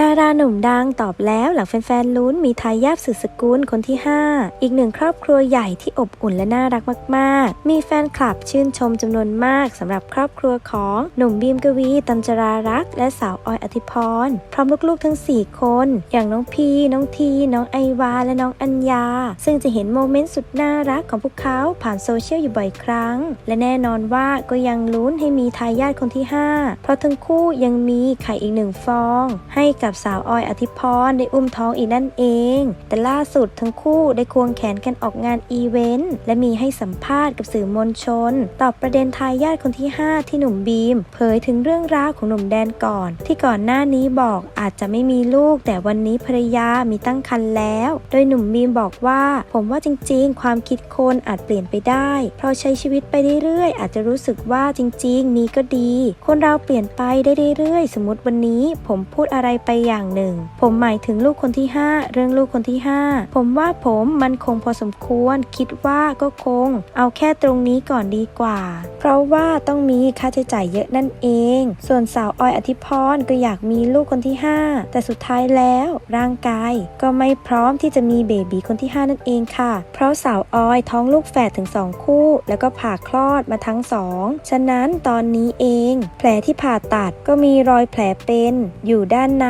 ดาราหนุ่มดังตอบแล้วหลังแฟนๆลุ้นมีทายาทสืบสกุลคนที่ 5 อีกหนึ่งครอบครัวใหญ่ที่อบอุ่นและน่ารักมากๆ มีแฟนคลับชื่นชมจำนวนมากสำหรับครอบครัวของหนุ่มบีมกวี ตันจรารักษ์และสาวออยอธิพร พร้อมลูกๆทั้ง 4 คน อย่างน้องพี น้องที น้องไอวา และน้องอัญญา ซึ่งจะเห็นโมเมนต์สุดน่ารักของพวกเขาผ่านโซเชียลอยู่บ่อยครั้ง และแน่นอนว่าก็ยังลุ้นให้มีทายาทคนที่ 5 เพราะทั้งคู่ยังมีไข่อีกหนึ่งฟอง ให้กับสาวออยอธิพรได้อุ้มท้องอีกนั่นเอง แต่ล่าสุดทั้งคู่ได้ควงแขนกันออกงานอีเวนต์และมีให้สัมภาษณ์กับสื่อมวลชน ตอบประเด็นทายาทคนที่ 5 ที่หนุ่มบีม เผยถึงเรื่องราวของหนุ่มแดนก่อน ที่ก่อนหน้านี้บอกอาจจะไม่มีลูก แต่วันนี้ภรรยามีตั้งครรภ์แล้ว โดยหนุ่มบีมบอกว่า ผมว่าจริง ๆ ความคิดคนอาจเปลี่ยนไปได้ เพราะใช้ชีวิตไปเรื่อยๆอาจจะรู้สึกว่าจริง ๆ มีก็ดี คนเราเปลี่ยนไปได้เรื่อยๆ สมมติวันนี้ ผมพูดอะไรไปอย่างหนึ่ง ผมหมายถึงลูกคนที่ 5 เรื่องลูกคนที่ 5 ผมว่าผมมันคงพอสมควร คิดว่าก็คง เอาแค่ตรงนี้ก่อนดีกว่า เพราะว่าต้องมีค่าใช้จ่ายเยอะนั่นเอง ส่วนสาวออยอธิพรก็อยากมีลูกคนที่ 5 แต่สุดท้ายแล้วร่างกายก็ไม่พร้อมที่จะมีเบบีคนที่ 5 นั่นเองค่ะ เพราะสาวออยท้องลูกแฝดถึง 2 คู่ แล้วก็ผ่าคลอดมาทั้งสองฉะนั้นตอนนี้เอง แผลที่ผ่าตัดก็มีรอยแผลเป็น อยู่ด้านใน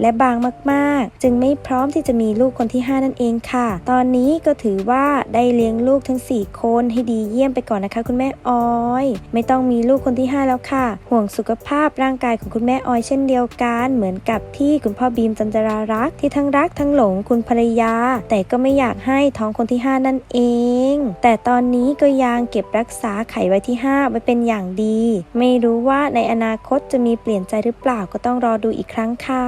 และบางมากๆ จึงไม่พร้อมที่จะมีลูกคนที่ 5 นั่นเองค่ะ ตอนนี้ก็ถือว่าได้เลี้ยงลูกทั้ง 4 คนให้ดีเยี่ยมไปก่อนนะคะ คุณแม่ออย ไม่ต้องมีลูกคนที่ 5 แล้วค่ะ ห่วงสุขภาพร่างกายของคุณแม่ออยเช่นเดียวกัน เหมือนกับที่คุณพ่อบีมจันจรารักษ์ที่ทั้งรักทั้งหลงคุณภรรยา แต่ก็ไม่อยากให้ท้องคนที่ 5 นั่นเอง แต่ตอนนี้ก็ยังเก็บรักษาไข่ไว้ที่ 5 ไว้เป็นอย่างดี ไม่รู้ว่าในอนาคตจะมีเปลี่ยนใจหรือเปล่าก็ต้องรอดูอีกครั้งค่ะ